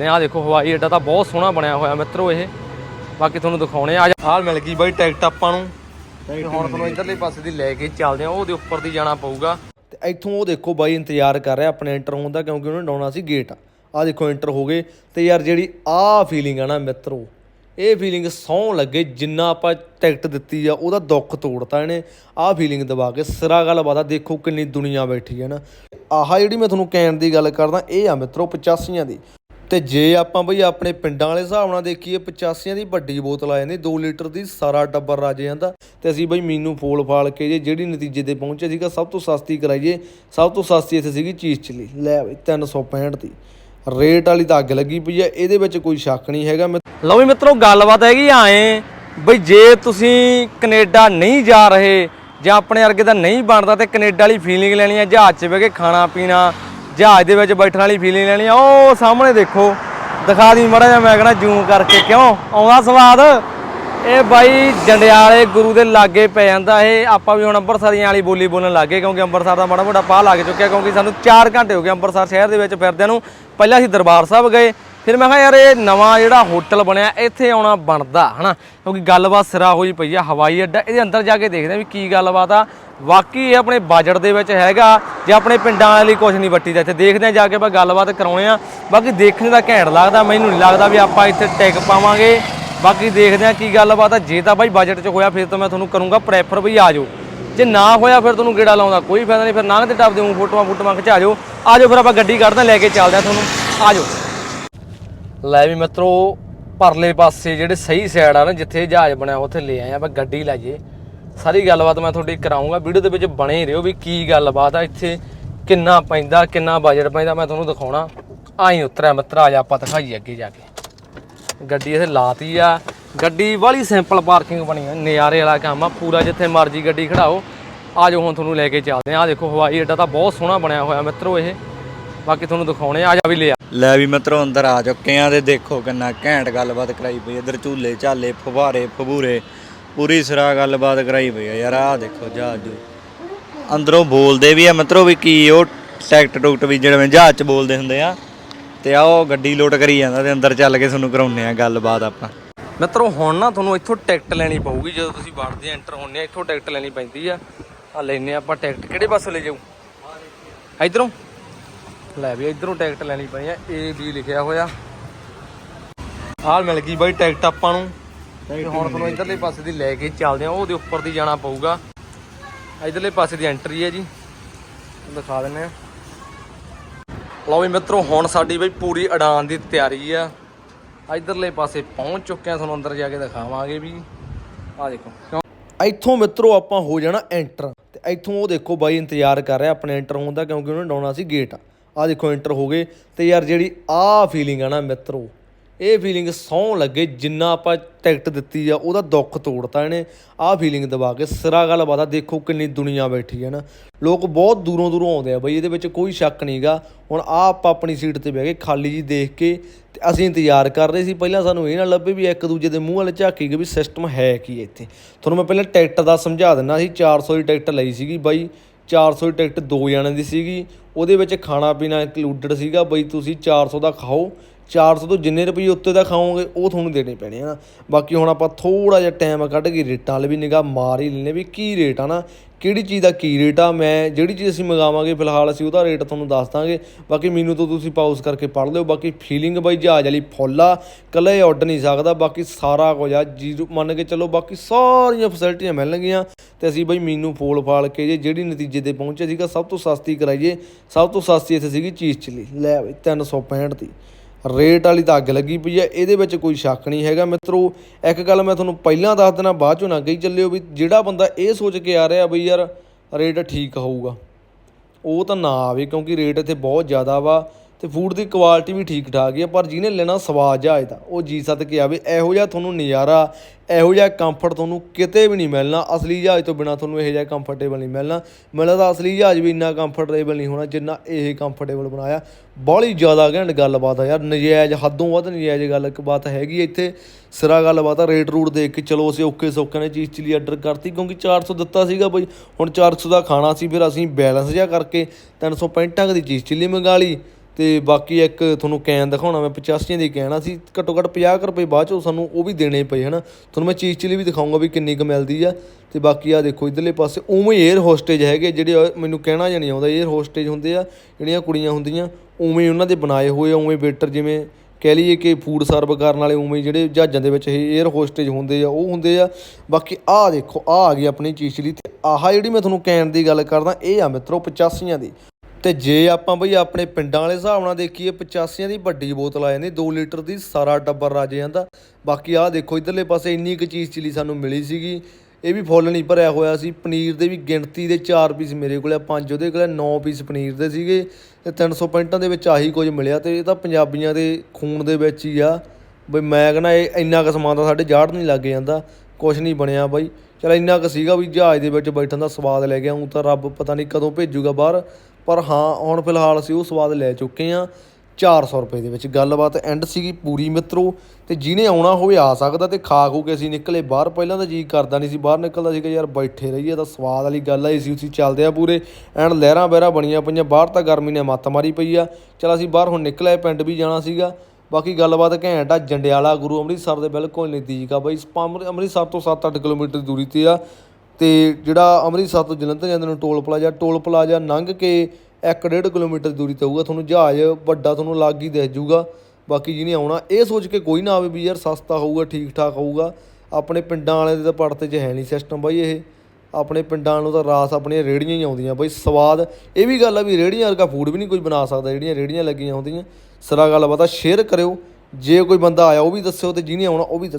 ਨੇ ਆ ਦੇਖੋ ਹਵਾਈ ਅੱਡਾ ਤਾਂ ਬਹੁਤ ਸੋਹਣਾ ਬਣਿਆ ਹੋਇਆ ਮਿੱਤਰੋ ਇਹ। ਬਾਕੀ ਤੁਹਾਨੂੰ ਦਿਖਾਉਣੇ ਆ। ਆਹ ਮਿਲ ਗਈ ਬਾਈ ਟਿਕਟ ਆਪਾਂ ਨੂੰ। ਤੇ ਹੁਣ ਤੁਹਾਨੂੰ ਇਧਰਲੇ ਪਾਸੇ ਦੀ ਲੈ ਕੇ ਚੱਲਦੇ ਆ ਉਹਦੇ ਉੱਪਰ ਦੀ ਜਾਣਾ ਪਊਗਾ। ਤੇ ਇੱਥੋਂ ਉਹ ਦੇਖੋ ਬਾਈ ਇੰਤਜ਼ਾਰ ਕਰ ਰਿਹਾ ਆਪਣੇ ਐਂਟਰ ਹੋਣ ਦਾ, ਕਿਉਂਕਿ ਉਹਨੇ ਡਾਉਣਾ ਸੀ ਗੇਟ ਆ ਦੇਖੋ ਇੰਟਰ ਹੋ ਗਏ। ਤੇ ਯਾਰ ਜਿਹੜੀ ਆ ਫੀਲਿੰਗ ਆ ਨਾ ਮਿੱਤਰੋ, ਇਹ ਫੀਲਿੰਗ ਸੌਂ ਲੱਗੇ ਜਿੰਨਾ ਆਪਾਂ ਟਿਕਟ ਦਿੱਤੀ ਆ, ਉਹਦਾ ਦੁੱਖ ਤੋੜਤਾ ਇਹਨੇ। ਆਹ ਫੀਲਿੰਗ ਦਬਾ ਕੇ ਸਿਰਾ ਗੱਲ ਬਾਤ, ਦੇਖੋ ਕਿੰਨੀ ਦੁਨੀਆ ਬੈਠੀ ਹੈ ਨਾ। ਆਹ ਜਿਹੜੀ ਮੈਂ ਤੁਹਾਨੂੰ ਕਹਿਣ ਦੀ ਗੱਲ ਕਰਦਾ, ਇਹ ਆ ਮਿੱਤਰੋ 85ਾਂ ਦੀ। ਤੇ ਜੇ ਆਪਾਂ ਬਈ ਆਪਣੇ ਪਿੰਡਾਂ ਵਾਲੇ ਹਿਸਾਬ ਨਾਲ ਦੇਖੀਏ 85ਾਂ ਦੀ ਵੱਡੀ ਬੋਤਲ ਆ ਜਾਂਦੀ 2 ਲੀਟਰ ਦੀ, ਸਾਰਾ ਟੱਬਰ ਰਾਜੇ ਜਾਂਦਾ। ਤੇ ਅਸੀਂ ਬਈ ਮੀਨੂ ਫੋਲ ਫਾਲ ਕੇ ਜੇ ਜਿਹੜੀ ਨਤੀਜੇ ਤੇ ਪਹੁੰਚੇ ਸੀਗਾ, ਸਭ ਤੋਂ ਸਸਤੀ ਕਰਾਈਏ। ਸਭ ਤੋਂ ਸਸਤੀ ਇੱਥੇ ਸੀਗੀ ਚੀਜ਼ ਚਿੱਲੀ। ਲੈ ਬਈ 365 ਦੀ। ਰੇਟ ਵਾਲੀ ਤਾਂ ਅੱਗ ਲੱਗੀ ਪਈ ਆ, ਇਹਦੇ ਵਿੱਚ ਕੋਈ ਸ਼ੱਕ ਨਹੀਂ ਹੈਗਾ। ਮੈਂ ਲਓ ਵੀ ਮਿੱਤਰੋ, ਗੱਲਬਾਤ ਹੈਗੀ ਆਏ ਬਈ ਜੇ ਤੁਸੀਂ ਕੈਨੇਡਾ ਨਹੀਂ ਜਾ ਰਹੇ, ਜਾਂ ਆਪਣੇ ਵਰਗੇ ਦਾ ਨਹੀਂ ਬਣਦਾ, ਤੇ ਕੈਨੇਡਾ ਵਾਲੀ ਫੀਲਿੰਗ ਲੈਣੀ ਹੈ ਜਹਾਜ਼ 'ਚ ਬਹਿ ਕੇ ਖਾਣਾ ਪੀਣਾ ਜਹਾਜ਼ ਦੇ ਵਿੱਚ ਬੈਠਣ ਵਾਲੀ ਫੀਲਿੰਗ ਲੈਣੀ ਆ। ਉਹ ਸਾਹਮਣੇ ਦੇਖੋ। ਦਿਖਾ ਦੀ ਮੜਾ ਜਿਹਾ, ਮੈਂ ਕਹਿੰਦਾ ਜੂਮ ਕਰਕੇ। ਕਿਉਂ? ਆਉਂਦਾ ਸਵਾਦ। ਇਹ ਬਾਈ ਜੰਡਿਆਲੇ ਗੁਰੂ ਦੇ ਲਾਗੇ ਪੈ ਜਾਂਦਾ। ਇਹ ਆਪਾਂ ਵੀ ਹੁਣ ਅੰਮ੍ਰਿਤਸਰੀਆਂ ਵਾਲੀ ਬੋਲੀ ਬੋਲਣ ਲੱਗੇ ਕਿਉਂਕਿ ਅੰਮ੍ਰਿਤਸਰ ਦਾ ਮਾੜਾ ਮੋਟਾ ਪਾਹ ਲੱਗ ਚੁੱਕਿਆ, ਕਿਉਂਕਿ ਸਾਨੂੰ 4 ਘੰਟੇ ਹੋ ਗਏ ਅੰਮ੍ਰਿਤਸਰ ਸ਼ਹਿਰ ਦੇ ਵਿੱਚ ਫਿਰਦਿਆਂ ਨੂੰ। ਪਹਿਲਾਂ ਅਸੀਂ ਦਰਬਾਰ ਸਾਹਿਬ ਗਏ। ਫਿਰ ਮੈਂ ਕਿਹਾ ਯਾਰ ਇਹ ਨਵਾਂ ਜਿਹੜਾ ਹੋਟਲ ਬਣਿਆ, ਇੱਥੇ ਆਉਣਾ ਬਣਦਾ, ਹਨਾ? ਕਿਉਂਕਿ ਗੱਲਬਾਤ ਸਿਰਾ ਹੋਈ ਪਈ ਆ, ਹਵਾਈ ਅੱਡਾ, ਇਹਦੇ ਅੰਦਰ ਜਾ ਕੇ ਦੇਖਦੇ ਆ ਵੀ ਕੀ ਗੱਲਬਾਤ ਆ। ਵਾਕਈ ਇਹ ਆਪਣੇ ਬਜਟ ਦੇ ਵਿੱਚ ਹੈਗਾ, ਜੇ ਆਪਣੇ ਪਿੰਡਾਂ ਲਈ ਕੁਝ ਨਹੀਂ ਵੱਟੀ ਦਾ ਇੱਥੇ ਦੇਖਦੇ ਆ ਜਾ ਕੇ ਆਪਾਂ ਗੱਲਬਾਤ ਕਰਾਉਣੇ ਆ। ਬਾਕੀ ਦੇਖਣ ਦਾ ਘੈਂਟ ਲੱਗਦਾ, ਮੈਨੂੰ ਨਹੀਂ ਲੱਗਦਾ ਵੀ ਆਪਾਂ ਇੱਥੇ ਟਿਕ ਪਾਵਾਂਗੇ। ਬਾਕੀ ਦੇਖਦੇ ਆ ਕੀ ਗੱਲਬਾਤ ਆ। ਜੇ ਤਾਂ ਬਾਈ ਬਜਟ 'ਚ ਹੋਇਆ, ਫਿਰ ਤਾਂ ਮੈਂ ਤੁਹਾਨੂੰ ਕਰੂੰਗਾ ਪ੍ਰੈਫਰ ਵੀ ਆ ਜਾਓ। ਜੇ ਨਾ ਹੋਇਆ, ਫਿਰ ਤੁਹਾਨੂੰ ਗੇੜਾ ਲਾਉਂਦਾ, ਕੋਈ ਫਾਇਦਾ ਨਹੀਂ। ਫਿਰ ਨਾਂਗ ਤੇ ਟੱਪ ਦੇਉਂ ਫੋਟੋਆਂ ਫੋਟੋਆਂ ਖਿਚਾ ਜਾਓ ਆ ਜਾਓ, ਫਿਰ ਆਪਾਂ ਗੱਡੀ ਕੱਢਦੇ ਲੈ ਕੇ ਚੱਲਦੇ ਆ ਤੁਹਾਨੂੰ। ਆ ਜਾਓ। ਲੈ ਵੀ ਮਿੱਤਰੋ, ਪਰਲੇ ਪਾਸੇ ਜਿਹੜੇ ਸਹੀ ਸਾਈਡ ਆ ਨਾ, ਜਿੱਥੇ ਜਹਾਜ਼ ਬਣਿਆ, ਉੱਥੇ ਲੈ ਆਏ ਆਪਾਂ ਗੱਡੀ ਲੈ ਜੇ ਸਾਰੀ ਗੱਲਬਾਤ ਮੈਂ ਤੁਹਾਡੀ ਕਰਾਉਂਗਾ, ਵੀਡੀਓ ਦੇ ਵਿੱਚ ਬਣੇ ਰਹੋ ਵੀ ਕੀ ਗੱਲਬਾਤ ਆ, ਇੱਥੇ ਕਿੰਨਾ ਪੈਂਦਾ, ਕਿੰਨਾ ਬਜਟ ਪੈਂਦਾ, ਮੈਂ ਤੁਹਾਨੂੰ ਦਿਖਾਉਣਾ। ਆਈ ਉਤਰਿਆ ਮਿੱਤਰ, ਆ ਜਾ ਆਪਾਂ ਦਿਖਾਈਏ ਅੱਗੇ ਜਾ ਕੇ। ਗੱਡੀ ਇੱਥੇ ਲਾਤੀ ਆ, ਗੱਡੀ ਵਾਲੀ ਸਿੰਪਲ ਪਾਰਕਿੰਗ ਬਣੀ ਆ, ਨਜ਼ਾਰੇ ਵਾਲਾ ਕੰਮ ਆ, ਪੂਰਾ ਜਿੱਥੇ ਮਰਜ਼ੀ ਗੱਡੀ ਖੜਾਓ। ਆ ਹੁਣ ਤੁਹਾਨੂੰ ਲੈ ਕੇ ਚੱਲਦੇ ਆ ਆ ਦੇਖੋ ਹਵਾਈ ਅੱਡਾ ਤਾਂ ਬਹੁਤ ਸੋਹਣਾ ਬਣਿਆ ਹੋਇਆ ਮਿੱਤਰੋ ਇਹ। ਬਾਕੀ ਤੁਹਾਨੂੰ ਦਿਖਾਉਣੇ ਆ ਆ ਜਾ ਵੀ ਲਿਆ। ਲੈ ਵੀ ਮਿੱਤਰੋ ਅੰਦਰ ਆ ਚੁੱਕੇ ਆ ਤੇ ਦੇਖੋ ਕਿੰਨਾ ਘੈਂਟ ਗੱਲਬਾਤ ਕਰਾਈ ਪਈ ਇੱਧਰ ਝੂਲੇ ਝਾਲੇ ਫੁਵਾਰੇ ਫਬੂਰੇ ਪੂਰੀ ਸਿਰਾ ਗੱਲਬਾਤ ਕਰਾਈ ਪਈ ਆ। ਯਾਰ ਆਹ ਦੇਖੋ ਜਹਾਜ਼। ਜੂ ਅੰਦਰੋਂ ਬੋਲਦੇ ਵੀ ਆ ਮਿੱਤਰੋ ਵੀ ਕੀ ਉਹ ਟਿਕਟ ਟੁਕਟ ਵੀ ਜਿਵੇਂ ਜਹਾਜ਼ 'ਚ ਬੋਲਦੇ ਹੁੰਦੇ ਆ। ਤੇ ਆ ਉਹ ਗੱਡੀ ਲੋਡ ਕਰੀ ਜਾਂਦਾ ਤੇ ਅੰਦਰ ਚੱਲ ਕੇ ਤੁਹਾਨੂੰ ਕਰਾਉਨੇ ਆ ਗੱਲਬਾਤ ਆਪਾਂ। ਮਿੱਤਰੋ ਹੁਣ ਨਾ ਤੁਹਾਨੂੰ ਇੱਥੋਂ ਟਿਕਟ ਲੈਣੀ ਪਊਗੀ। ਜਦੋਂ ਤੁਸੀਂ ਵੜਦੇ ਐਂਟਰ ਹੁੰਦੇ ਆ ਇੱਥੋਂ ਟਿਕਟ ਲੈਣੀ ਪੈਂਦੀ ਆ। ਆ ਲੈਨੇ ਆਪਾਂ ਟਿਕਟ। ਕਿਹੜੇ ਪਾਸੇ ਲੈ ਜਾਊ? ਇਧਰੋਂ? ਲੈ ਵੀ ਇਧਰੋਂ ਟਿਕਟ ਲੈਣੀ ਪੈਣੀ ਆ ਏ ਬੀ ਲਿਖਿਆ ਹੋਇਆ। ਆਹ ਮਿਲ ਗਈ ਬਾਈ ਟਿਕਟ ਆਪਾਂ ਨੂੰ। ਤੇ ਹੁਣ ਤੁਹਾਨੂੰ ਇਧਰਲੇ ਪਾਸੇ ਦੀ ਲੈ ਕੇ ਚੱਲਦੇ ਆ ਉਹਦੇ ਉੱਪਰ ਦੀ ਜਾਣਾ ਪਊਗਾ। ਇਧਰਲੇ ਪਾਸੇ ਦੀ ਐਂਟਰੀ ਹੈ ਜੀ। ਦਿਖਾ ਦਿੰਨੇ ਆ। ਲਓ ਵੀ ਮਿੱਤਰੋ ਹੁਣ ਸਾਡੀ ਬਈ ਪੂਰੀ ਉਡਾਨ ਦੀ ਤਿਆਰੀ ਆ। ਇਧਰਲੇ ਪਾਸੇ ਪਹੁੰਚ ਚੁੱਕੇ ਆ ਤੁਹਾਨੂੰ ਅੰਦਰ ਜਾ ਕੇ ਦਿਖਾਵਾਂਗੇ ਵੀ। ਆ ਦੇਖੋ ਇੱਥੋਂ ਮਿੱਤਰੋ ਆਪਾਂ ਹੋ ਜਾਣਾ ਐਂਟਰ ਤੇ ਇੱਥੋਂ ਉਹ ਦੇਖੋ ਬਾਈ ਇੰਤਜ਼ਾਰ ਕਰ ਰਿਹਾ ਆਪਣੇ ਐਂਟਰ ਹੋਣ ਦਾ ਕਿਉਂਕਿ ਉਹਨੇ ਡਾਉਣਾ ਸੀ ਗੇਟ ਆ ਦੇਖੋ ਐਂਟਰ ਹੋ ਗਏ। ਤੇ ਯਾਰ ਜਿਹੜੀ ਆ ਫੀਲਿੰਗ ਆ ਨਾ ਮਿੱਤਰੋ, ਇਹ ਫੀਲਿੰਗ ਸੌਂ ਲੱਗੇ, ਜਿੰਨਾ ਆਪਾਂ ਟਿਕਟ ਦਿੱਤੀ ਆ, ਉਹਦਾ ਦੁੱਖ ਤੋੜਤਾ ਇਹਨੇ। ਆਹ ਫੀਲਿੰਗ ਦਬਾ ਕੇ ਸਿਰਾ ਗੱਲ ਬਾਤ ਆ ਦੇਖੋ ਕਿੰਨੀ ਦੁਨੀਆ ਬੈਠੀ ਹੈ ਨਾ। ਲੋਕ ਬਹੁਤ ਦੂਰੋਂ ਦੂਰੋਂ ਆਉਂਦੇ ਆ ਬਈ, ਇਹਦੇ ਵਿੱਚ ਕੋਈ ਸ਼ੱਕ ਨਹੀਂਗਾ ਹੁਣ ਆ ਆਪਾਂ ਆਪਣੀ ਸੀਟ ਤੇ ਬਹਿ ਕੇ ਖਾਲੀ ਜੀ ਦੇਖ ਕੇ, ਤੇ ਅਸੀਂ ਇੰਤਜ਼ਾਰ ਕਰ ਰਹੇ ਸੀ। ਪਹਿਲਾਂ ਸਾਨੂੰ ਇਹ ਨਾ ਲੱਭੇ ਵੀ ਇੱਕ ਦੂਜੇ ਦੇ ਮੂੰਹ ਵਾਲੇ ਝਾਕੀ ਗਏ ਵੀ ਸਿਸਟਮ ਹੈ ਕੀ ਇੱਥੇ। ਤੁਹਾਨੂੰ ਮੈਂ ਪਹਿਲਾਂ ਟਿਕਟ ਦਾ ਸਮਝਾ ਦਿੰਦਾ ਸੀ 400 ਦੀ ਟਿਕਟ ਲਈ ਸੀਗੀ ਬਾਈ। 400 ਦੀ ਟਿਕਟ ਦੋ ਜਣਿਆਂ ਦੀ ਸੀਗੀ। ਉਹਦੇ ਵਿੱਚ ਖਾਣਾ ਪੀਣਾ ਇਨਕਲੂਡਡ ਸੀਗਾ, ਬਈ ਤੁਸੀਂ ਚਾਰ ਸੌ ਦਾ ਖਾਓ 400 ਤੋਂ ਜਿੰਨੇ ਰੁਪਏ ਉੱਤੇ ਦਾ ਖਾਓਗੇ, ਉਹ ਤੁਹਾਨੂੰ ਦੇਣੇ ਪੈਣੇ ਆ ਬਾਕੀ ਹੁਣ ਆਪਾਂ ਥੋੜਾ ਜਿਹਾ ਟਾਈਮ ਕੱਢ ਕੇ ਰੇਟਾਂ ਵਾਲੇ ਵੀ ਨਿਗਾਹ ਮਾਰ ਹੀ ਲੈਨੇ ਵੀ ਕੀ ਰੇਟ ਆ ਨਾ। ਕਿਹੜੀ ਚੀਜ਼ ਦਾ ਕੀ ਰੇਟ ਆ, ਮੈਂ ਜਿਹੜੀ ਚੀਜ਼ ਅਸੀਂ ਮੰਗਾਵਾਂਗੇ, ਫਿਲਹਾਲ ਅਸੀਂ ਉਹਦਾ ਰੇਟ ਤੁਹਾਨੂੰ ਦੱਸ ਦਾਂਗੇ। ਬਾਕੀ ਮੈਨੂੰ ਤੋਂ ਤੁਸੀਂ ਪਾਉਸ ਕਰਕੇ ਪੜ੍ਹ ਲਿਓ। ਬਾਕੀ ਫੀਲਿੰਗ ਬਾਈ ਜਹਾਜ਼ ਵਾਲੀ ਫੁੱਲ ਆ ਕੱਲਾ ਇਹ ਉੱਡ ਨਹੀਂ ਸਕਦਾ। ਬਾਕੀ ਸਾਰਾ ਕੁਝ ਆ ਜੀ ਮੰਨ ਕੇ ਚੱਲੋ ਬਾਕੀ ਸਾਰੀਆਂ ਫੈਸਿਲਿਟੀਆਂ ਮਿਲਣਗੀਆਂ। ਤੇ ਅਸੀਂ ਬਾਈ ਮੈਨੂੰ ਫੋਲ ਫਾਲ ਕੇ ਜੇ ਜਿਹੜੀ ਨਤੀਜੇ ਤੇ ਪਹੁੰਚੇ ਸੀਗਾ, ਸਭ ਤੋਂ ਸਸਤੀ ਕਰਾਈਏ। ਸਭ ਤੋਂ ਸਸਤੀ ਇੱਥੇ ਸੀਗੀ ਚੀਜ਼ ਚਿੱਲੀ ਲੈ ਬਈ 365 ਦੀ। ਰੇਟ ਵਾਲੀ ਤਾਂ ਅੱਗ ਲੱਗੀ ਪਈ ਹੈ, ਇਹਦੇ ਵਿੱਚ ਕੋਈ ਸ਼ੱਕ ਨਹੀਂ ਹੈਗਾ। ਮਿੱਤਰੋ, ਇੱਕ ਗੱਲ ਮੈਂ ਤੁਹਾਨੂੰ ਪਹਿਲਾਂ ਦੱਸ ਦੇਣਾ ਬਾਅਦ ਚੋਂ ਨਾ ਕਹੀ ਚੱਲਿਓ ਵੀ ਜਿਹੜਾ ਬੰਦਾ ਇਹ ਸੋਚ ਕੇ ਆ ਰਿਹਾ ਬਈ ਯਾਰ ਰੇਟ ਠੀਕ ਹੋਊਗਾ, ਉਹ ਤਾਂ ਨਾ ਆਵੇ ਕਿਉਂਕਿ ਰੇਟ ਇੱਥੇ ਬਹੁਤ ਜ਼ਿਆਦਾ ਵਾ। ਤੇ ਫੂਡ ਦੀ ਕੁਆਲਿਟੀ ਵੀ ਠੀਕ ਠਾਕ ਹੀ ਆ, ਪਰ ਜਿਹਨੇ ਲੈਣਾ ਸਵਾਦ ਜਹਾਜ਼ ਦਾ ਉਹ ਜੀ ਸਦ ਕੇ ਆਵੇ, ਇਹੋ ਜਿਹਾ ਤੁਹਾਨੂੰ ਨਜ਼ਾਰਾ, ਇਹੋ ਜਿਹਾ ਕੰਫਰਟ ਤੁਹਾਨੂੰ ਕਿਤੇ ਵੀ ਨਹੀਂ ਮਿਲਣਾ, ਅਸਲੀ ਜਹਾਜ਼ ਤੋਂ ਬਿਨਾ ਤੁਹਾਨੂੰ ਇਹੋ ਜਿਹਾ ਕੰਫਰਟੇਬਲ ਨਹੀਂ ਮਿਲਣਾ। ਮੈਨੂੰ ਲੱਗਦਾ ਅਸਲੀ ਜਹਾਜ਼ ਵੀ ਇੰਨਾ ਕੰਫਰਟੇਬਲ ਨਹੀਂ ਹੋਣਾ ਜਿੰਨਾ ਇਹ ਕੰਫਰਟੇਬਲ ਬਣਾਇਆ। ਬਾਹਲੀ ਜ਼ਿਆਦਾ ਘੈਂਟ ਗੱਲਬਾਤ ਆ ਯਾਰ, ਨਜਾਇਜ਼ ਹੱਦੋਂ ਵੱਧ ਨਜਾਇਜ਼ ਗੱਲ ਇੱਕ ਬਾਤ ਹੈਗੀ ਇੱਥੇ। ਸਿਰਾ ਗੱਲਬਾਤ ਆ ਰੇਟ ਰੂਟ ਦੇਖ ਕੇ ਚਲੋ ਅਸੀਂ ਓਕੇ ਸੋਕੇ ਨੇ ਚੀਜ਼ ਚਲੀ ਆਰਡਰ ਕਰਤੀ, ਕਿਉਂਕਿ 400 ਦਿੱਤਾ ਸੀਗਾ ਬਈ, ਹੁਣ 400 ਦਾ ਖਾਣਾ ਸੀ, ਫਿਰ ਅਸੀਂ ਬੈਲੈਂਸ ਜਿਹਾ ਕਰਕੇ 365 ਦੀ ਚੀਜ਼ ਚਿੱਲੀ ਮੰਗਾ ਲਈ। ਅਤੇ ਬਾਕੀ ਇੱਕ ਤੁਹਾਨੂੰ ਕੈਨ ਦਿਖਾਉਣਾ, ਮੈਂ ਪਚਾਸੀਆਂ ਦੀ ਕੈਨ ਅਸੀਂ ਘੱਟੋ ਘੱਟ ਪੰਜਾਹ ਕੁ ਰੁਪਏ ਬਾਅਦ 'ਚੋਂ ਸਾਨੂੰ ਉਹ ਵੀ ਦੇਣੇ ਪਏ ਹੈ ਨਾ ਤੁਹਾਨੂੰ ਮੈਂ ਚੀਜ਼ ਚਿੱਲੀ ਵੀ ਦਿਖਾਉਂਗਾ ਵੀ ਕਿੰਨੀ ਕੁ ਮਿਲਦੀ ਆ ਅਤੇ ਬਾਕੀ ਆ ਦੇਖੋ, ਇਧਰਲੇ ਪਾਸੇ ਉਵੇਂ ਏਅਰ ਹੋਸਟੇਜ ਹੈਗੇ, ਜਿਹੜੇ ਮੈਨੂੰ ਕਹਿਣਾ ਜਾਂ ਨਹੀਂ ਆਉਂਦਾ ਏਅਰ ਹੋਸਟੇਜ ਹੁੰਦੇ ਆ, ਜਿਹੜੀਆਂ ਕੁੜੀਆਂ ਹੁੰਦੀਆਂ, ਉਵੇਂ ਉਹਨਾਂ ਦੇ ਬਣਾਏ ਹੋਏ ਆ, ਉਵੇਂ ਵੇਟਰ ਜਿਵੇਂ ਕਹਿ ਲਈਏ ਕਿ ਫੂਡ ਸਰਵ ਕਰਨ ਵਾਲੇ, ਉਵੇਂ ਜਿਹੜੇ ਜਹਾਜ਼ਾਂ ਦੇ ਵਿੱਚ ਇਹ 에ਅਰ ਹੋਸਟੇਜ ਹੁੰਦੇ ਆ, ਉਹ ਹੁੰਦੇ ਆ। ਬਾਕੀ ਆਹ ਦੇਖੋ, ਆਹ ਆ ਗਈ ਆਪਣੀ ਚੀਜ਼ ਚੀਚਲੀ ਤੇ ਆਹ ਜਿਹੜੀ ਮੈਂ ਤੁਹਾਨੂੰ ਕੈਨ ਦੀ ਗੱਲ ਕਰਦਾ, ਇਹ ਆ ਮਿੱਤਰੋ 85ਾਂ ਦੀ। ਤੇ ਜੇ ਆਪਾਂ ਬਈ ਆਪਣੇ ਪਿੰਡਾਂ ਵਾਲੇ ਹਿਸਾਬ ਨਾਲ ਦੇਖੀਏ 85ਾਂ ਦੀ ਵੱਡੀ ਬੋਤਲ ਆ ਜਾਂਦੀ 2 ਲੀਟਰ ਦੀ, ਸਾਰਾ ਟੱਬਰ ਰੱਜ ਜਾਂਦਾ। ਬਾਕੀ ਆਹ ਦੇਖੋ, ਇਧਰਲੇ ਪਾਸੇ ਇੰਨੀ ਕੁ ਚੀਜ਼ ਚਿਲੀ ਸਾਨੂੰ ਮਿਲੀ ਸੀਗੀ। ਇਹ ਵੀ ਫੁੱਲ ਨਹੀਂ ਭਰਿਆ ਹੋਇਆ ਸੀ। ਪਨੀਰ ਦੇ ਵੀ ਗਿਣਤੀ ਦੇ 4 ਪੀਸ ਮੇਰੇ ਕੋਲੇ ਪੰਜ ਉਹਦੇ ਕੋਲੇ 9 ਪੀਸ ਪਨੀਰ ਦੇ ਸੀਗੇ। ਤੇ 300 ਪੈਂਟਾਂ ਦੇ ਵਿੱਚ ਆਹੀ ਕੁਝ ਮਿਲਿਆ ਤੇ ਇਹ ਤਾਂ ਪੰਜਾਬੀਆਂ ਦੇ ਖੂਨ ਦੇ ਵਿੱਚ ਹੀ ਆ। ਬਈ ਮੈਂ ਕਹਿੰਦਾ ਇਹ ਇੰਨਾ ਕੁ ਸਮਾਨ ਤਾਂ ਸਾਡੇ ਜਾੜ ਨਹੀਂ ਲੱਗ ਜਾਂਦਾ। ਕੁਝ ਨਹੀਂ ਬਣਿਆ ਬਾਈ। ਚਲ ਇੰਨਾ ਕੁ ਸੀਗਾ ਵੀ ਜਹਾਜ਼ ਦੇ ਵਿੱਚ ਬੈਠਣ ਦਾ ਸਵਾਦ ਲੈ ਗਿਆ। ਹੂੰ ਤਾਂ ਰੱਬ ਪਤਾ ਨਹੀਂ ਕਦੋਂ ਭੇਜੂਗਾ ਬਾਹਰ। ਪਰ ਹਾਂ, ਹੁਣ ਫਿਲਹਾਲ ਅਸੀਂ ਉਹ ਸਵਾਦ ਲੈ ਚੁੱਕੇ ਆ 400 ਰੁਪਏ ਦੇ ਵਿੱਚ। ਗੱਲਬਾਤ ਐਂਡ ਸੀਗੀ ਪੂਰੀ ਮਿੱਤਰੋ, ਤੇ ਜਿਹਨੇ ਆਉਣਾ ਹੋਵੇ ਆ ਸਕਦਾ ਤੇ ਖਾ ਖੂ ਕੇ ਅਸੀਂ ਨਿਕਲੇ ਬਾਹਰ। ਪਹਿਲਾਂ ਤਾਂ ਜੀ ਕਰਦਾ ਨਹੀਂ ਸੀ, ਬਾਹਰ ਨਿਕਲਦਾ ਸੀਗਾ ਯਾਰ ਬੈਠੇ ਰਹੀਏ ਤਾਂ ਸਵਾਦ ਵਾਲੀ ਗੱਲ ਆ, ਏਸੀ ਉਸੀ ਚੱਲਦੇ ਆ ਪੂਰੇ। ਐਂਡ ਲਹਿਰਾਂ ਬਹਿਰਾਂ ਬਣੀਆਂ ਪਈਆਂ, ਬਾਹਰ ਤਾਂ ਗਰਮੀ ਨੇ ਮੱਤ ਮਾਰੀ ਪਈ ਆ। ਚਲ ਅਸੀਂ ਬਾਹਰ ਹੁਣ ਨਿਕਲੇ ਪਿੰਡ ਵੀ ਜਾਣਾ ਸੀਗਾ। ਬਾਕੀ ਗੱਲਬਾਤ ਘੈਂਟ ਆ, ਜੰਡਿਆਲਾ ਗੁਰੂ ਅੰਮ੍ਰਿਤਸਰ ਦੇ ਬਿਲਕੁਲ ਨਜ਼ਦੀਕ ਆ ਬਾਈ ਅੰਮ੍ਰਿਤਸਰ ਤੋਂ 7-8 ਕਿਲੋਮੀਟਰ ਦੂਰੀ ਤੇ ਆ। ਤੇ ਜਿਹੜਾ ਅੰਮ੍ਰਿਤਸਰ ਤੋਂ ਜਲੰਧਰ ਜਾਂਦੇ ਨੂੰ ਟੋਲ ਪਲਾਜ਼ਾ ਟੋਲ ਪਲਾਜ਼ਾ ਲੰਘ ਕੇ 1.5 ਕਿਲੋਮੀਟਰ ਦੂਰੀ ਤੇ ਹੋਊਗਾ ਤੁਹਾਨੂੰ ਜਹਾਜ਼ ਵੱਡਾ ਤੁਹਾਨੂੰ ਲੱਗ ਹੀ ਦਿਖ ਜਾਊਗਾ। ਬਾਕੀ ਜਿਹਨੇ ਆਉਣਾ, ਇਹ ਸੋਚ ਕੇ ਕੋਈ ਨਾ ਆਵੇ ਵੀ ਯਾਰ ਸਸਤਾ ਹੋਊਗਾ ਠੀਕ ਠਾਕ ਹੋਊਗਾ। ਆਪਣੇ ਪਿੰਡਾਂ ਵਾਲੇ ਦੇ ਤਾਂ ਪੜਤੇ 'ਚ ਹੈ ਨਹੀਂ ਸਿਸਟਮ ਬਾਈ ਇਹ। ਆਪਣੇ ਪਿੰਡਾਂ ਨੂੰ ਤਾਂ ਰਾਸ ਆਪਣੀਆਂ ਰੇੜੀਆਂ ਹੀ ਆਉਂਦੀਆਂ ਬਾਈ, ਸਵਾਦ। ਇਹ ਵੀ ਗੱਲ ਆ ਵੀ ਰੇੜੀਆਂ ਵਰਗਾ ਫੂਡ ਵੀ ਨਹੀਂ ਕੋਈ ਬਣਾ ਸਕਦਾ, ਜਿਹੜੀਆਂ ਰੇੜੀਆਂ ਲੱਗੀਆਂ ਹੁੰਦੀਆਂ। ਸਰਾ ਗੱਲਬਾਤ ਆ ਸ਼ੇਅਰ ਕਰਿਓ। ਜੇ ਕੋਈ ਬੰਦਾ ਆਇਆ, ਉਹ ਵੀ ਦੱਸਿਓ ਤੇ ਜਿਹਨੇ ਆਉਣਾ, ਉਹ ਵੀ ਦੱਸਿਓ।